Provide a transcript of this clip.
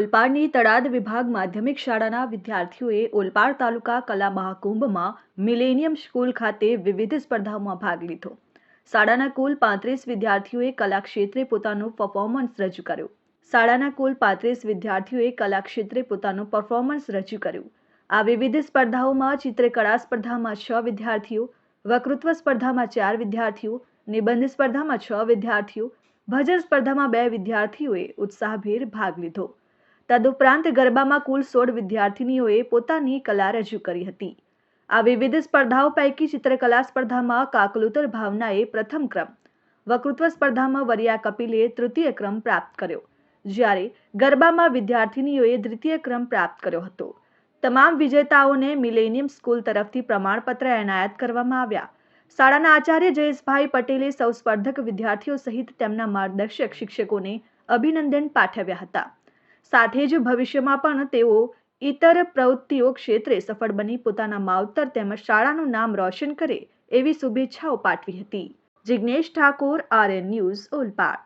ઓલપાડની તળાદ વિભાગ માધ્યમિક શાળાના વિદ્યાર્થીઓએ ઓલપાડ તાલુકા કલા મહાકુંભમાં મિલેનિયમ સ્કૂલ ખાતે વિવિધ સ્પર્ધાઓમાં ભાગ લીધો. શાળાના કુલ પાંત્રીસ વિદ્યાર્થીઓએ કલા ક્ષેત્રે પોતાનું પરફોર્મન્સ રજૂ કર્યું. શાળાના કુલ પાંત્રીસ વિદ્યાર્થીઓએ કલા ક્ષેત્રે પોતાનું પરફોર્મન્સ રજૂ કર્યું. આ વિવિધ સ્પર્ધાઓમાં ચિત્રકળા સ્પર્ધામાં છ વિદ્યાર્થીઓ, વક્તૃત્વ સ્પર્ધામાં ચાર વિદ્યાર્થીઓ, નિબંધ સ્પર્ધામાં છ વિદ્યાર્થીઓ, ભજન સ્પર્ધામાં બે વિદ્યાર્થીઓએ ઉત્સાહભેર ભાગ લીધો. તદુપરાંત ગરબામાં કુલ સોળ વિદ્યાર્થિનીઓએ પોતાની કલા રજૂ કરી હતી. આ વિવિધ સ્પર્ધાઓ પૈકી ચિત્રકલા સ્પર્ધામાં કાકલુતર ભાવનાએ પ્રથમ ક્રમ, વકૃત્વ સ્પર્ધામાં વરિયા કપિલે તૃતીય ક્રમ પ્રાપ્ત કર્યો, જ્યારે ગરબામાં વિદ્યાર્થિનીઓએ દ્વિતીય ક્રમ પ્રાપ્ત કર્યો હતો. તમામ વિજેતાઓને મિલેનિયમ સ્કૂલ તરફથી પ્રમાણપત્ર એનાયત કરવામાં આવ્યા. શાળાના આચાર્ય જયેશભાઈ પટેલે સૌ સ્પર્ધક વિદ્યાર્થીઓ સહિત તેમના માર્ગદર્શક શિક્ષકોને અભિનંદન પાઠવ્યા હતા. સાથે જ ભવિષ્યમાં પણ તેઓ ઇતર પ્રવૃત્તિઓ ક્ષેત્રે સફળ બની પોતાના માવતર તેમજ શાળાનું નામ રોશન કરે એવી શુભેચ્છાઓ પાઠવી હતી. Jignesh Thakor, RN news Olpad.